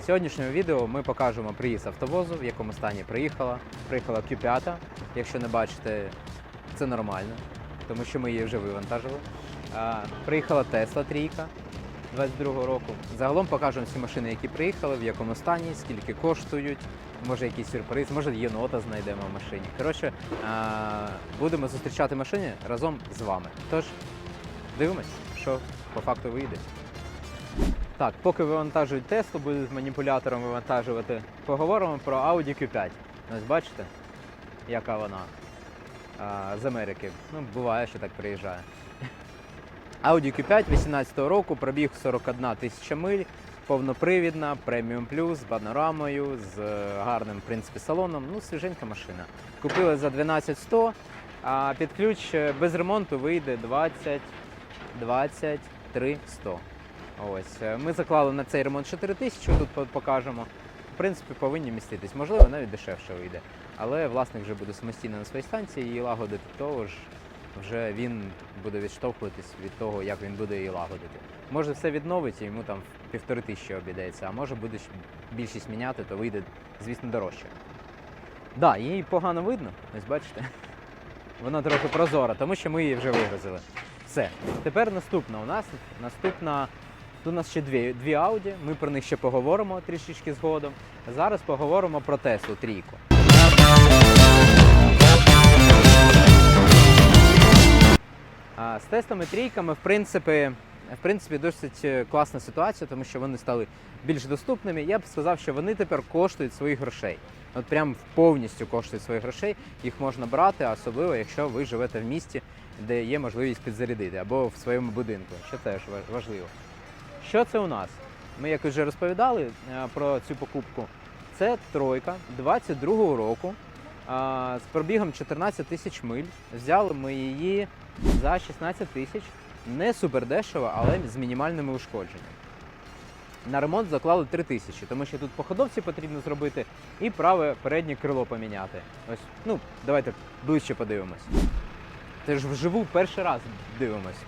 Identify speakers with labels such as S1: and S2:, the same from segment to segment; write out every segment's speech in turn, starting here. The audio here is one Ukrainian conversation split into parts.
S1: В сьогоднішньому відео ми покажемо приїзд автовозу, в якому стані приїхала. Приїхала Q5, якщо не бачите, це нормально, тому що ми її вже вивантажили. Приїхала Tesla трійка 22-го року. Загалом покажемо всі машини, які приїхали, в якому стані, скільки коштують, може якийсь сюрприз, може єнота знайдемо в машині. Коротше, будемо зустрічати машини разом з вами. Тож, дивимось, що по факту вийде. Так, поки вивантажують Теслу, будуть маніпулятором вивантажувати, поговоримо про Audi Q5. Ось бачите, яка вона а, з Америки. Ну, буває, що так приїжджає. Audi Q5 18-го року, пробіг 41 тисяча миль, повнопривідна, преміум плюс, з панорамою, з е, гарним в принципі, салоном. Ну, свіженька машина. Купили за 12100, а під ключ е, без ремонту вийде 20 23 100. Ось. е, Ми заклали на цей ремонт 4 тисячі, тут покажемо. В принципі, повинні міститись. Можливо, навіть дешевше вийде. Але власник вже буде самостійно на своїй станції її лагодити, тож вже він буде відштовхуватись від того, як він буде її лагодити. Може все відновить і йому там півтори тисячі обійдеться, а може буде більшість міняти, то вийде, звісно, дорожче. Так, да, її погано видно, ось бачите. Вона трохи прозора, тому що ми її вже вигрузили. Все. Тепер наступна у нас. Наступна. Тут у нас ще дві, дві Audi, ми про них ще поговоримо трішечки згодом. Зараз поговоримо про Теслу трійку. А, З тестами трійками, в принципі, в принципі, досить е, класна ситуація, тому що вони стали більш доступними. Я б сказав, що вони тепер коштують своїх грошей. От прям повністю коштують своїх грошей. Їх можна брати, особливо, якщо ви живете в місті, де є можливість підзарядити, або в своєму будинку, що теж ва- важливо. Що це у нас? Ми як вже розповідали е, про цю покупку. Це тройка 22-го року з пробігом 14 тисяч миль. Взяли ми її за 16 тисяч. Не супер дешево, але з мінімальними ушкодженнями. На ремонт заклали 3 тисячі, тому що тут по ходовці потрібно зробити і праве переднє крило поміняти. Ось, ну, давайте ближче подивимось. Це ж вживу перший раз дивимось.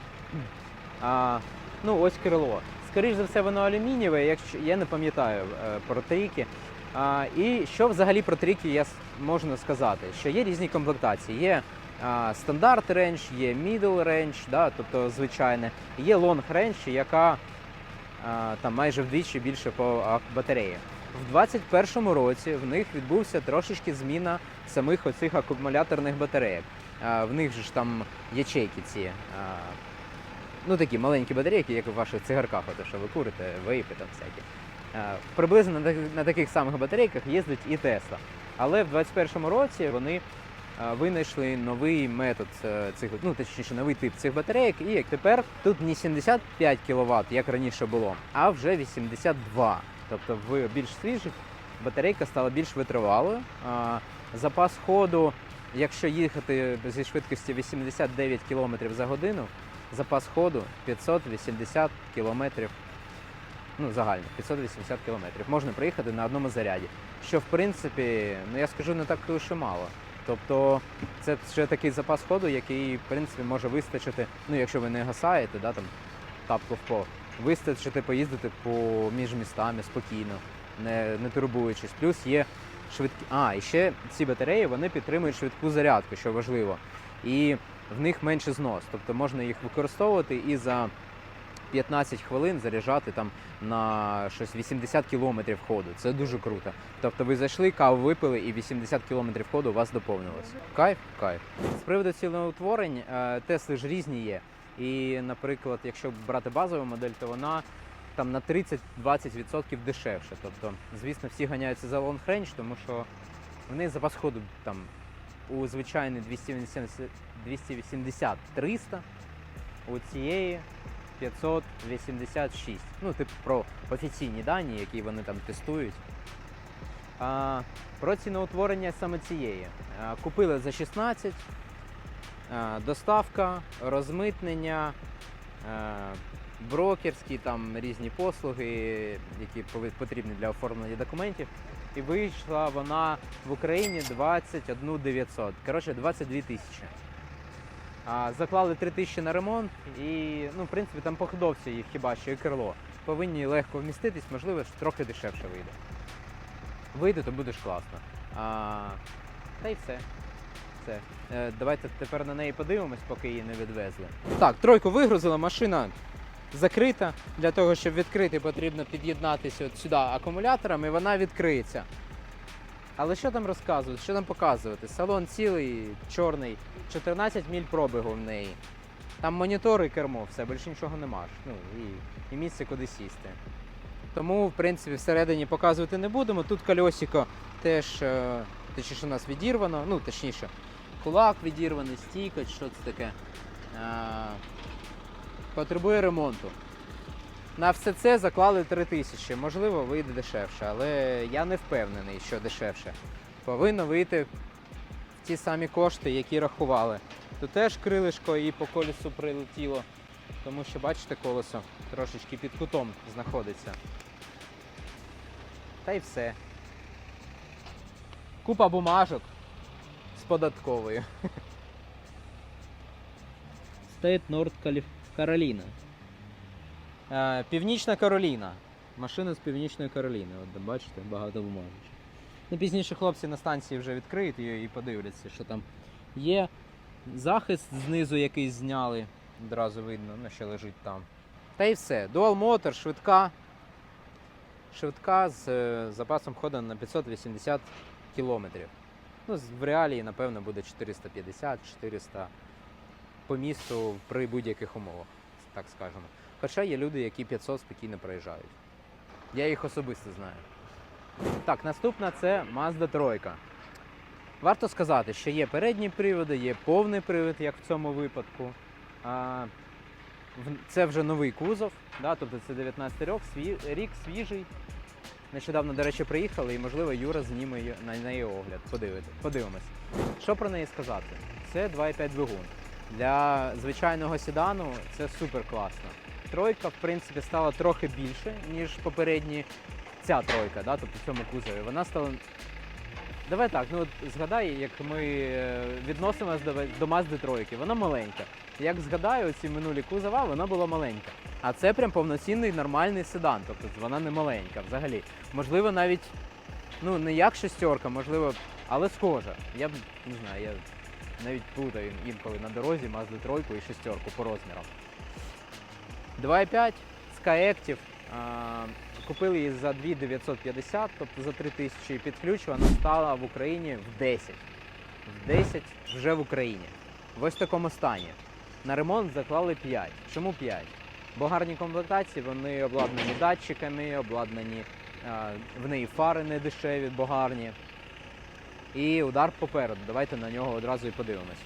S1: А, ну, ось крило. Скоріше за все, воно алюмінієве, якщо я не пам'ятаю е, про трійки. А, і що взагалі про трійки я можна сказати? Що є різні комплектації. Є стандарт рейндж, є middle рейндж, да, тобто звичайне, є long рейндж, яка а, там майже вдвічі більше по батареї. В 2021 році в них відбувся трошечки зміна самих оцих акумуляторних батарейок. В них же ж там ячейки ці. Ну такі маленькі батарейки, як у ваших цигарках, ото, що ви курите, вейпи там всякі. Е, Приблизно на, таких самих батарейках їздить і Тесла. Але в 2021 році вони е, винайшли новий метод е, цих, ну точніше, новий тип цих батарейок. І як тепер тут не 75 кВт, як раніше було, а вже 82. Тобто в більш свіжих батарейка стала більш витривалою. Запас ходу, якщо їхати зі швидкості 89 км за годину, запас ходу 580 км ну, загально 580 кілометрів. Можна приїхати на одному заряді. Що в принципі, ну я скажу, не так уж і мало. Тобто це ще такий запас ходу, який в принципі може вистачити, ну якщо ви не гасаєте, да, там тапку в пол, вистачити поїздити по між містами спокійно, не, не турбуючись. Плюс є швидкі. А, і ще ці батареї вони підтримують швидку зарядку, що важливо. І в них менше знос. Тобто можна їх використовувати і за 15 хвилин заряджати там на щось 80 кілометрів ходу. Це дуже круто. Тобто ви зайшли, каву випили і 80 кілометрів ходу у вас доповнилось. Кайф, кайф. З приводу ціноутворень, е, Тесли ж різні є. І, наприклад, якщо брати базову модель, то вона там на 30-20% дешевше. Тобто, звісно, всі ганяються за range, тому що в них запас ходу там у звичайний 280 280-300, у цієї 586. Ну, типу про офіційні дані, які вони там тестують. А, про ціноутворення саме цієї. А, купили за 16, а, доставка, розмитнення, а, брокерські там різні послуги, які потрібні для оформлення документів. І вийшла вона в Україні 21 900. Коротше, 22 тисячі. Заклали 3 тисячі на ремонт і, ну, в принципі, там по ходовці їх хіба що і крило. повинні легко вміститись, можливо, трохи дешевше вийде. Вийде, то буде ж класно. А, та й все. все. Е, давайте тепер на неї подивимось, поки її не відвезли. Так, тройку вигрузила, машина закрита. Для того, щоб відкрити, потрібно під'єднатися от сюди акумулятором і вона відкриється. Але що там розказувати, що там показувати? Салон цілий, чорний, 14 міль пробігу в неї. Там монітори кермо, все, більше нічого нема. Ну, і, і місце куди сісти. Тому, в принципі, всередині показувати не будемо. Тут кольосико теж, е, точніше, у нас відірвано, ну, точніше, кулак відірваний, стійка, що це таке. Потребує ремонту. На все це заклали 3 тисячі. Можливо, вийде дешевше, але я не впевнений, що дешевше. Повинно вийти в ті самі кошти, які рахували. Тут теж крилишко і по колесу прилетіло, тому що, бачите, колесо трошечки під кутом знаходиться. Та й все. Купа бумажок з податковою. Стоїть Норд Кароліна. Північна Кароліна. Машина з Північної Кароліни. От бачите, багато бумажечок. Ну, пізніше хлопці на станції вже відкриють її і подивляться, що там є. Захист знизу якийсь зняли. Одразу видно, ну, що лежить там. Та й все. Dual Motor, швидка. Швидка з е, запасом ходу на 580 кілометрів. Ну, в реалії, напевно, буде 450-400 по місту при будь-яких умовах, так скажемо. Хоча є люди, які 500 спокійно проїжджають. Я їх особисто знаю. Так, наступна це Mazda 3. Варто сказати, що є передні приводи, є повний привід, як в цьому випадку. Це вже новий кузов, да, тобто це 19 рік, сві, рік свіжий. Нещодавно, до речі, приїхали, і можливо Юра зніме на неї огляд. Подивити, подивимось. Що про неї сказати? Це 2,5 двигун. Для звичайного седану це супер класно. Тройка, в принципі, стала трохи більше, ніж попередні. Ця тройка, да, тобто в цьому кузові. Вона стала. Давай так, ну от згадай, як ми е, відносимося до, до Mazda тройки. Вона маленька. Як згадаю, ці минулі кузова, вона була маленька. А це прям повноцінний нормальний седан, тобто вона не маленька взагалі. Можливо, навіть ну не як шестерка, можливо, але схожа. Я б не знаю, я навіть плутаю інколи на дорозі Mazda тройку і шестерку по розмірам. 2,5 Skyactiv. Купили її за 2950, тобто за 3000 і під ключ вона стала в Україні в 10. В 10 вже в Україні. В ось такому стані. На ремонт заклали 5. Чому 5? Бо гарні комплектації, вони обладнані датчиками, обладнані в неї фари не дешеві, бо гарні. І удар попереду. Давайте на нього одразу і подивимось.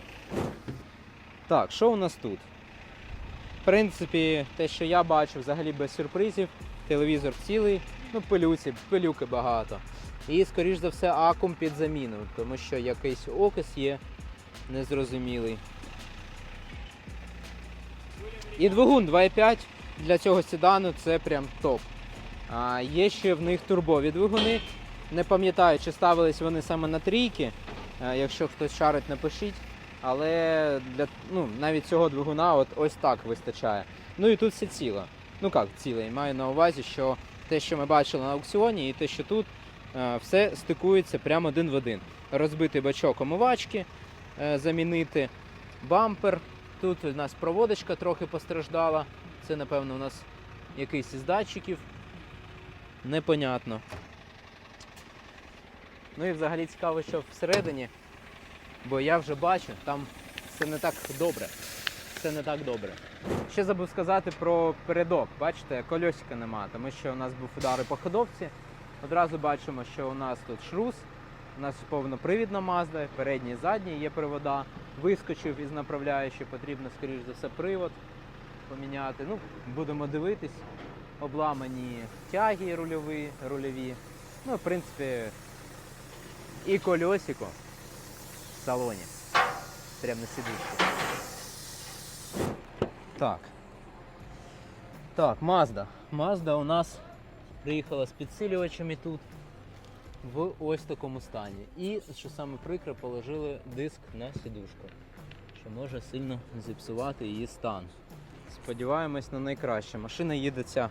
S1: Так, що у нас тут? В принципі, те, що я бачу, взагалі без сюрпризів. Телевізор цілий, ну пилюці, пилюки багато. І, скоріш за все, акум під заміну, тому що якийсь окис є незрозумілий. І двигун 2.5 для цього седану це прям топ. А, є ще в них турбові двигуни. Не пам'ятаю, чи ставились вони саме на трійки. Якщо хтось шарить, напишіть. Але для ну, навіть цього двигуна от ось так вистачає. Ну і тут все ціло. Ну як ціле, маю на увазі, що те, що ми бачили на аукціоні, і те, що тут, е, все стикується прямо один в один. Розбитий бачок омивачки е, замінити, бампер. Тут у нас проводочка трохи постраждала. Це, напевно, у нас якийсь із датчиків. Непонятно. Ну і взагалі цікаво, що всередині, бо я вже бачу, там все не так добре. Все не так добре. Ще забув сказати про передок. Бачите, кольосика нема, тому що у нас був удари по ходовці. Одразу бачимо, що у нас тут шрус, у нас повнопривідна Mazda, передній і задній є привода. Вискочив із направляючи, потрібно, скоріш за все, привод поміняти. Ну, будемо дивитись. Обламані тяги рульові, рульові. Ну, в принципі, і кольосико в салоні. Прямо на сидушці. Так. Так, Mazda. Mazda у нас приїхала з підсилювачами тут в ось такому стані. І, що саме прикре, положили диск на сідушку, що може сильно зіпсувати її стан. Сподіваємось на найкраще. Машина їде ця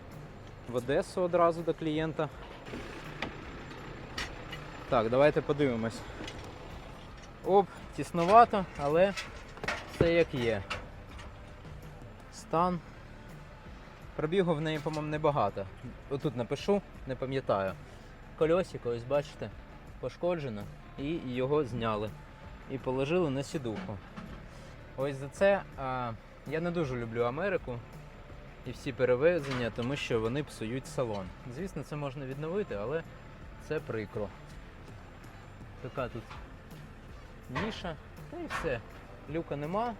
S1: в Одесу одразу до клієнта. Так, давайте подивимось. Оп, тіснувато, але все як є. Стан. Пробігу в неї, по-моєму, небагато. Отут напишу, не пам'ятаю. Кольосик, ось бачите, пошкоджено і його зняли. І положили на сідуху. Ось за це а, я не дуже люблю Америку і всі перевезення, тому що вони псують салон. Звісно, це можна відновити, але це прикро. Така тут ніша, та і все. Люка нема.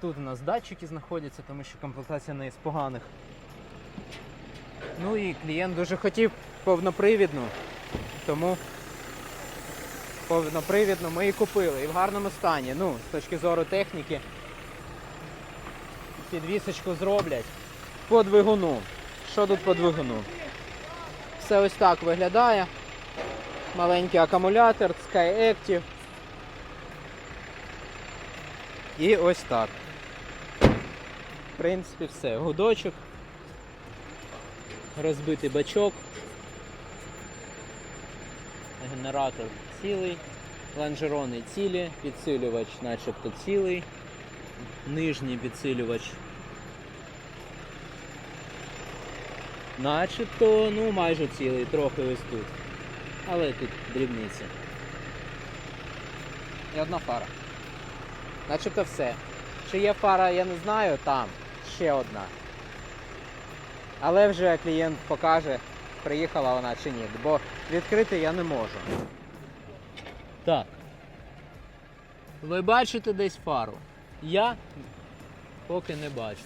S1: Тут у нас датчики знаходяться, тому що комплектація не з поганих. Ну і клієнт дуже хотів повнопривідну, тому повнопривідну ми і купили. І в гарному стані. Ну, з точки зору техніки. Підвісочку зроблять по двигуну. Що тут по двигуну? Все ось так виглядає. Маленький акумулятор, Sky Active. І ось так. В принципі, все. Гудочок. Розбитий бачок. Генератор цілий. Лонжерони цілі, підсилювач начебто цілий. Нижній підсилювач. Начебто, ну майже цілий, трохи ось тут. Але тут дрібниці. І одна фара. Начебто все. Чи є фара, я не знаю, там ще одна. Але вже клієнт покаже, приїхала вона чи ні, бо відкрити я не можу. Так. Ви бачите десь фару? Я поки не бачу.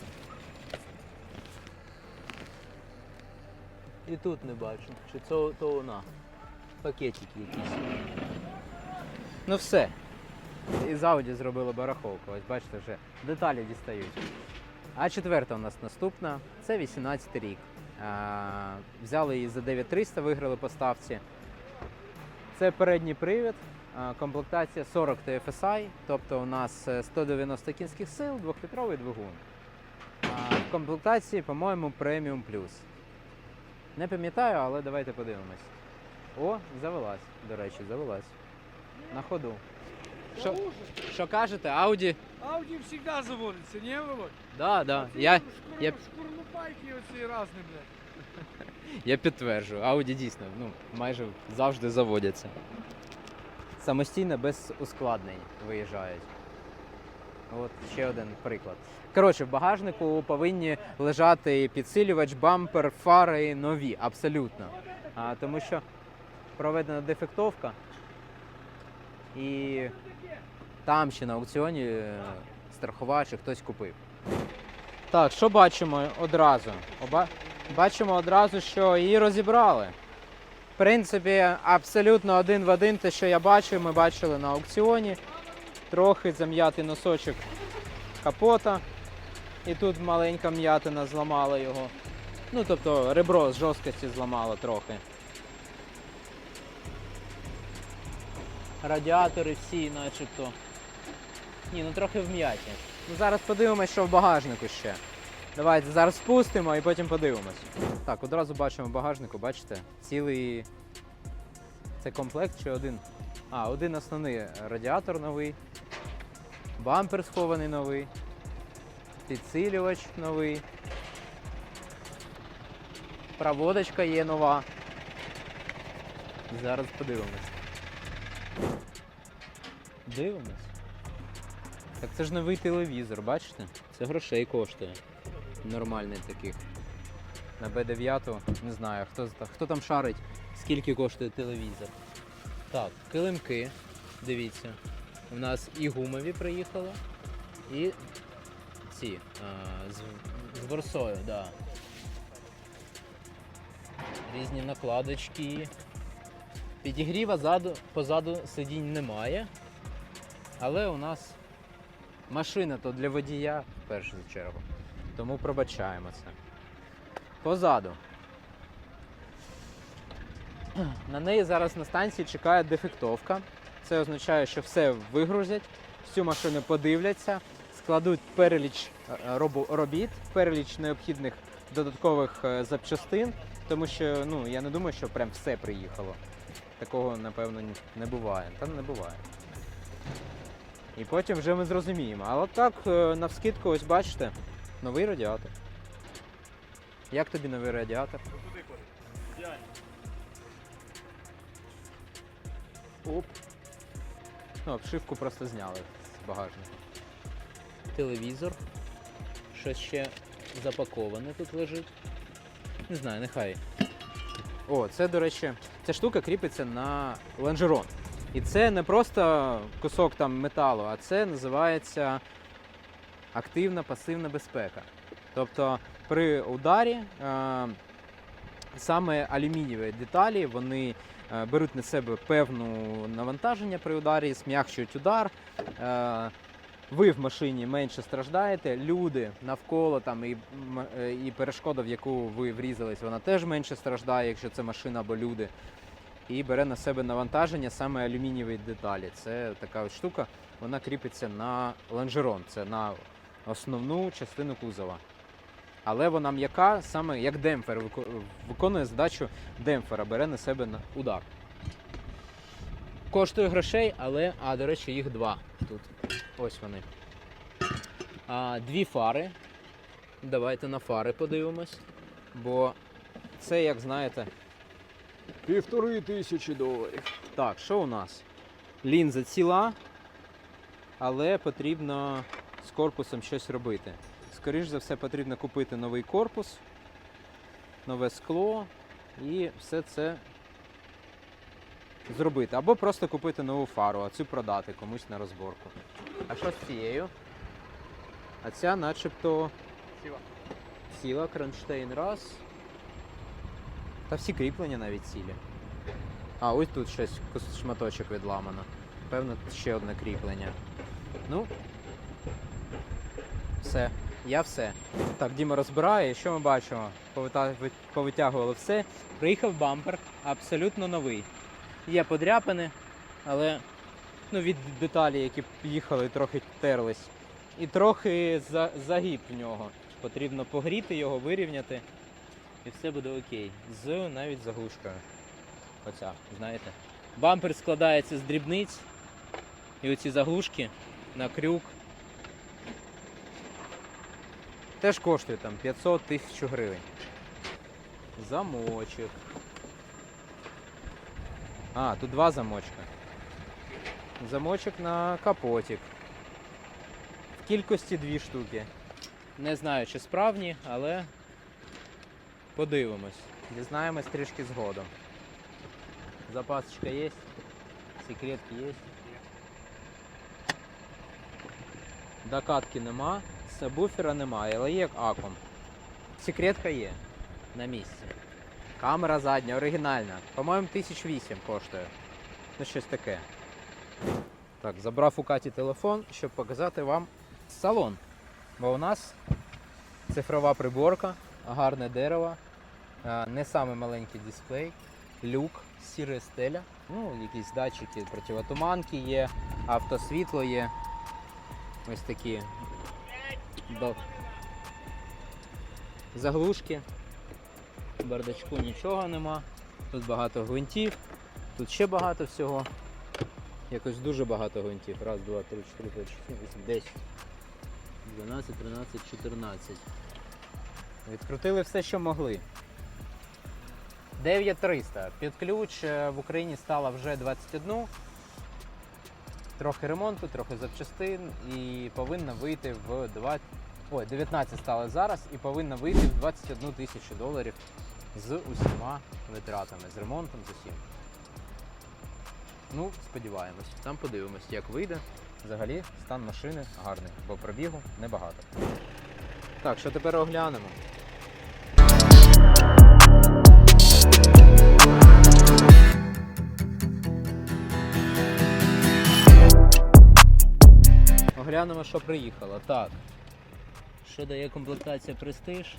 S1: І тут не бачу. Чи це то вона? Пакетики якісь. Ну все. Із Audi зробили барахолку. Ось бачите, вже деталі дістають. А четверта у нас наступна. Це 18 рік. А, взяли її за 9300, виграли по ставці. Це передній привід, а, комплектація 40 TFSI, тобто у нас е, 190 кінських сил, 2-літровий двигун. А, в комплектації, по-моєму, преміум плюс. Не пам'ятаю, але давайте подивимось. О, завелась, до речі, завелась. На ходу. Що, що кажете, Audi?
S2: Ауді завжди заводиться, не, Володь?
S1: Да, да. Я, я-
S2: Шкурнупайки оці разні, блядь.
S1: я підтверджую, Audi дійсно ну, майже завжди заводяться. Самостійно без ускладнень виїжджають. От ще один приклад. Коротше, в багажнику повинні лежати підсилювач, бампер, фари нові, абсолютно. А, тому що проведена дефектовка і там ще на аукціоні е, страхувач і хтось купив. Так, що бачимо одразу? Оба... Бачимо одразу, що її розібрали. В принципі, абсолютно один в один те, що я бачив, ми бачили на аукціоні. Трохи зам'ятий носочок капота. І тут маленька м'ятина зламала його. Ну, тобто ребро з жорсткості зламало трохи. Радіатори всі начебто. Ні, ну трохи вм'яті. Ну зараз подивимось, що в багажнику ще. Давайте зараз спустимо і потім подивимось. Так, одразу бачимо в багажнику, бачите, цілий. Це комплект чи один? А, один основний радіатор новий. Бампер схований новий. Підсилювач новий. Проводочка є нова. Зараз подивимось. Дивимось. Так це ж новий телевізор, бачите? Це грошей коштує. Нормальний таких. На B9 не знаю, хто, хто там шарить, скільки коштує телевізор. Так, килимки, дивіться. У нас і гумові приїхали, і ці а, з, з ворсою, да. Різні накладочки. Підігріва ззаду, позаду сидінь немає. Але у нас машина то для водія в першу чергу. Тому пробачаємо це. Позаду. На неї зараз на станції чекає дефектовка. Це означає, що все вигрузять, всю машину подивляться, складуть переліч е, робіт, переліч необхідних додаткових е, запчастин, тому що ну, я не думаю, що прям все приїхало. Такого, напевно, не буває. Та не буває. І потім вже ми зрозуміємо. Але так, е, навскидку, ось бачите, новий радіатор. Як тобі новий радіатор? Оп. Ну, обшивку просто зняли з багажника. Телевізор. Що ще запаковане тут лежить. Не знаю, нехай. О, це, до речі, ця штука кріпиться на лонжерон. І це не просто кусок там металу, а це називається активна пасивна безпека. Тобто при ударі е, саме алюмінієві деталі вони е, беруть на себе певну навантаження при ударі, смягчують удар. Е, ви в машині менше страждаєте, люди навколо там і, е, і перешкода, в яку ви врізались, вона теж менше страждає, якщо це машина або люди. І бере на себе навантаження саме алюмінієві деталі. Це така ось штука, вона кріпиться на лонжерон, це на основну частину кузова. Але вона м'яка, саме як демпфер, виконує задачу демпфера, бере на себе удар. Коштує грошей, але, а, до речі, їх два тут. Ось вони. А, дві фари. Давайте на фари подивимось. Бо це, як знаєте, півтори тисячі доларів. Так, що у нас? Лінза ціла, але потрібно з корпусом щось робити. Скоріш за все, потрібно купити новий корпус, нове скло і все це зробити. Або просто купити нову фару, а цю продати комусь на розборку. А що з цією? А ця начебто
S2: Сіла.
S1: сіла, кронштейн раз. Та всі кріплення навіть цілі. А, ось тут щось шматочок відламано. Певно, ще одне кріплення. Ну. Все. Я все. Так, Діма розбирає. Що ми бачимо? Повита- Повитягували все. Приїхав бампер, абсолютно новий. Є подряпини, але ну, від деталі, які їхали, трохи терлись. І трохи за, загиб в нього. Потрібно погріти його, вирівняти. І все буде окей. З навіть заглушкою. Оця, знаєте. Бампер складається з дрібниць. І оці заглушки на крюк. Теж коштує там 500 тисяч гривень. Замочок. А, тут два замочка. Замочок на капотик. В кількості дві штуки. Не знаю, чи справні, але подивимось. Дізнаємось трішки згодом. Запасочка є, секретки є. Докатки нема, сабвуфера немає, але є аком. Секретка є на місці. Камера задня, оригінальна. По-моєму, 1008 коштує. Ну, щось таке. Так, забрав у Каті телефон, щоб показати вам салон. Бо у нас цифрова приборка, гарне дерево, не саме маленький дисплей, люк, сіре стеля, ну, якісь датчики противотуманки є, автосвітло є. Ось такі заглушки. Бардачку нічого нема. Тут багато гвинтів, тут ще багато всього. Якось дуже багато гвинтів. Раз, два, три, чотири, п'ять, шість, сім, вісім, десять. 12, 13, 14. Відкрутили все, що могли. 9300. Під ключ е, в Україні стало вже 21. Трохи ремонту, трохи запчастин і повинна вийти в 20... Ой, 19 стало зараз і повинна вийти в 21 тисячу доларів з усіма витратами, з ремонтом, з усім. Ну, сподіваємось. Там подивимось, як вийде. Взагалі, стан машини гарний, бо пробігу небагато. Так, що тепер оглянемо? Оглянемо, що приїхало. Так. Що дає комплектація Prestige?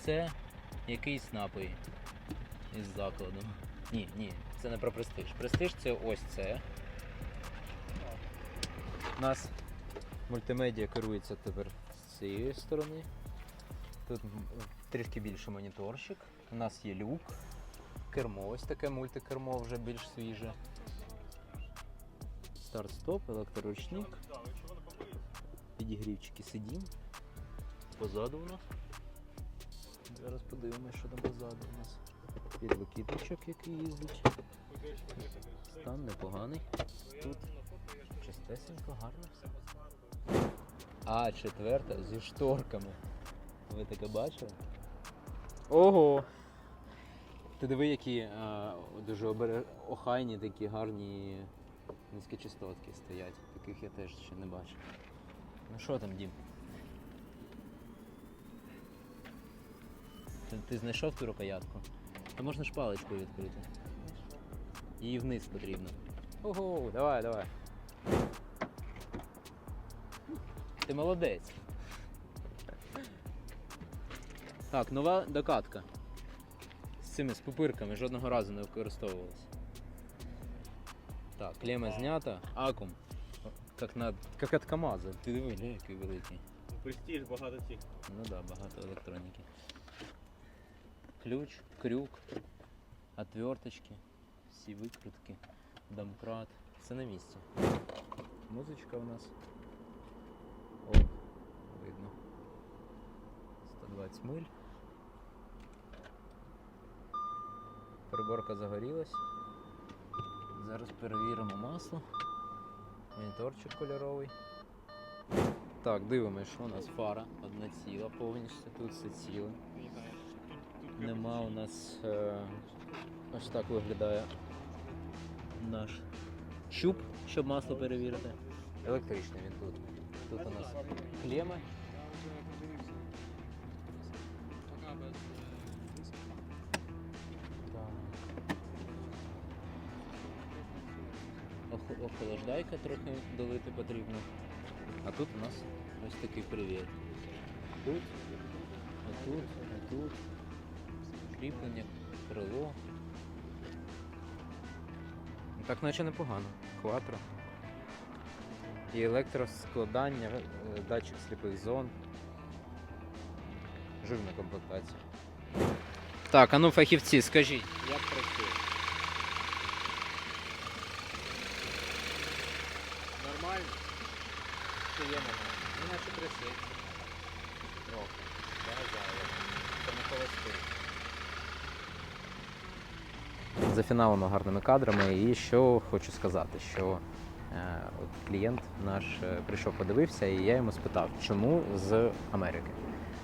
S1: Це якийсь напій із закладом. Ні, ні, це не про престиж. Престиж це ось це. У нас мультимедіа керується тепер з цієї сторони. Тут трішки більше моніторчик. У нас є люк, кермо, ось таке мультикермо вже більш свіже. Старт-стоп, електроручник. Підігрівчики сидінь. Позаду у нас. Зараз подивимось, що там позаду у нас. Підлокітничок, який їздить. Стан непоганий. Тут чистесенько, гарно все. А, четверта зі шторками. Ви таке бачили? Ого! Ти диви, які а, дуже обере... охайні, такі гарні низькочастотки стоять. Таких я теж ще не бачив. Ну що там, Дім? Ти, ти знайшов ту рукоятку? Та можна ж паличкою відкрити. Її вниз потрібно. Ого, давай, давай. Ти молодець. Так, нова докатка. З цими з пупирками жодного разу не використовувалась. Так, клема знята, акум. Как, на, как от КАМАЗа. Ти диви, який великий.
S3: Престиж, багато цих.
S1: Ну да, багато електроніки. Ключ, крюк, отверточки, всі викрутки, домкрат. Все на місці. Музичка у нас. О, видно. 120 миль. Приборка загорілась. Зараз перевіримо масло. Моніторчик кольоровий. Так, дивимось, що у нас фара одна ціла повністю, тут все ціле. Нема у нас е, ось так виглядає наш щуп, щоб масло перевірити. Електричний він тут. Тут у нас клеми. Так. Ох- Охолоджайка трохи долити потрібно. А тут у нас ось такий привіт. Тут, отут, отут. Кріплення, крило. Ну, Так наче непогано. Кватро. І електроскладання, е, датчик сліпих зон. Жирна комплектація. Так, а ну фахівці, скажіть, як працює? Нормально? Чи є нормально? Ну, наче трясеться. Трохи. Заражає. Це не холостий. Зафіналено гарними кадрами. І що хочу сказати, що е, от клієнт наш е, прийшов, подивився, і я йому спитав, чому з Америки.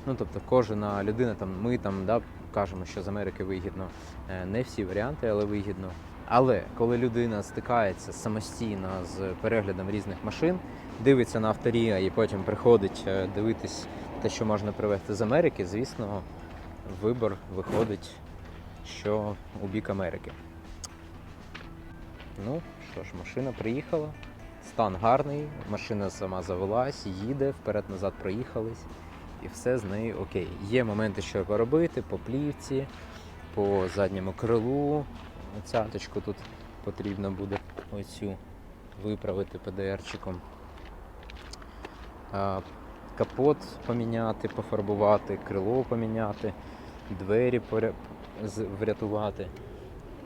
S1: Ну, тобто, кожна людина, там, ми там да, кажемо, що з Америки вигідно. Е, Не всі варіанти, але вигідно. Але коли людина стикається самостійно з переглядом різних машин, дивиться на авторія і потім приходить дивитись те, що можна привезти з Америки, звісно, вибор виходить, що у бік Америки. Ну що ж, машина приїхала, стан гарний, машина сама завелась, їде, вперед-назад проїхались, і все з нею окей. Є моменти, що поробити по плівці, по задньому крилу. Цяточку тут потрібно буде оцю виправити ПДРчиком. Капот поміняти, пофарбувати, крило поміняти, двері врятувати.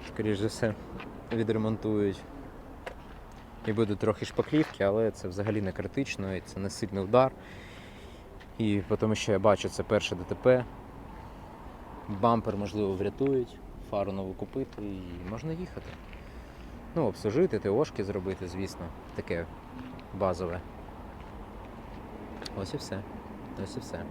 S1: Скоріше за все, відремонтують. І буде трохи шпаклівки, але це взагалі не критично, і це не сильний удар. І тому що я бачу, це перше ДТП. Бампер, можливо, врятують, фару нову купити і можна їхати. Ну, обслужити, ТОшки зробити, звісно, таке базове. Ось і все. Ось і все.